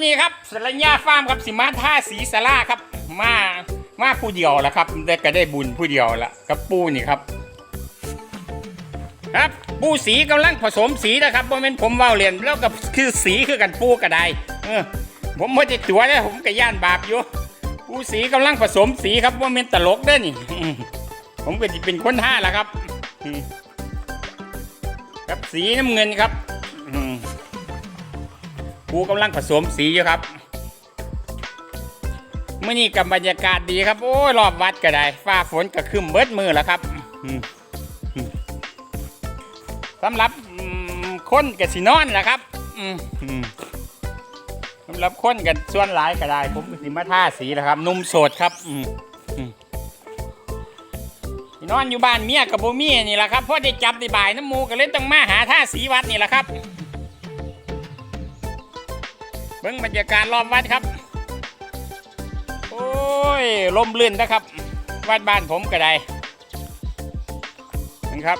วันนี้ครับสรัญญาฟาร์มครับสิมาท่าสีสาราครับมามาผู้เดียวและครับได้ก็ได้บุญผู้เดียวละกับปูนี่ครับ ครับปูสีกำลังผสมสีนะครับโมเมนผมเว่าเรียนแล้วกับคือสีคือกันปูกระไดเออผมไม่ได้ตัวแล้วผมก็ย่านบาปอยู่ปูสีกำลังผสมสีครับโมเมนตลกเด้นี่อืมผมก็จะเป็นคนท่าละครับ ครับสีน้ำเงินครับ อืมปูกำลังผสมสีอยู่ครับเมื่อนี้กับบรรยากาศดีครับ โอ้ยรอบวัดก็ได้ฟ้าฝนก็ครึ้มเบิดมือแล้วครับสำหรับคนกับสินอนแหละครับสำหรับคนกับส่วนหลายก็ได้ ผมสิมาท่าสีแหละครับ นุ่มโสดครับอืมอืมสินอนอยู่บ้านเมียกับโบเมียนี่แหละครับเพราะได้จับได้บ่ายน้ำมูก็เลยต้องมาหาท่าสีวัดนี่แหละครับ เบิ้งบรรยากาศรอบวัดครับ โอ้ยลมลื่นนะครับ วัดบ้านผมก็ได้นะครับ